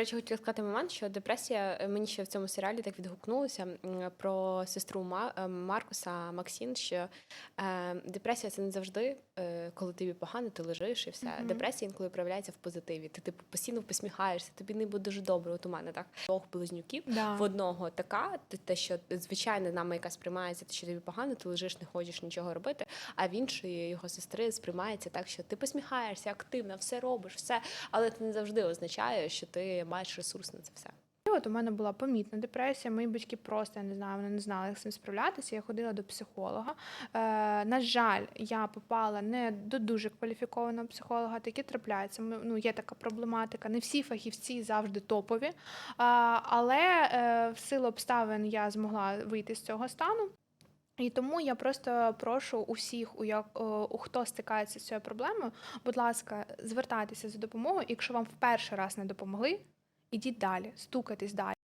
речі, хотіла сказати момент, що депресія е, мені ще в цьому серіалі так відгукнулося про сестру е, Маркуса Максін, що е, депресія це не завжди, коли тобі погано, ти лежиш і все. Мгм. Депресія інколи проявляється в позитиві. Ти типу постійно посміхаєшся, тобі не буде дуже добре. От у мене так двох близнюків. Да. В одного така, те- те, що звичайно нами яка сприймається, те, що тобі погано, ти лежиш, не хочеш нічого робити. А в іншої його сестри сприймається так, що ти посміхаєшся, активно, все робиш, все, але це не завжди означає, що ти маєш ресурс на це все. І от у мене була помітна депресія. Мої батьки просто я не знаю, вони не знали, як з цим справлятися. Я ходила до психолога. Е, на жаль, я попала не до дуже кваліфікованого психолога. Такі трапляються. Ну, є така проблематика. Не всі фахівці завжди топові. А, але е, в силу обставин я змогла вийти з цього стану. І тому я просто прошу усіх, у, як, у хто стикається з цією проблемою, будь ласка, звертайтеся за допомогою. Якщо вам в перший раз не допомогли, ідіть далі, стукайтесь далі.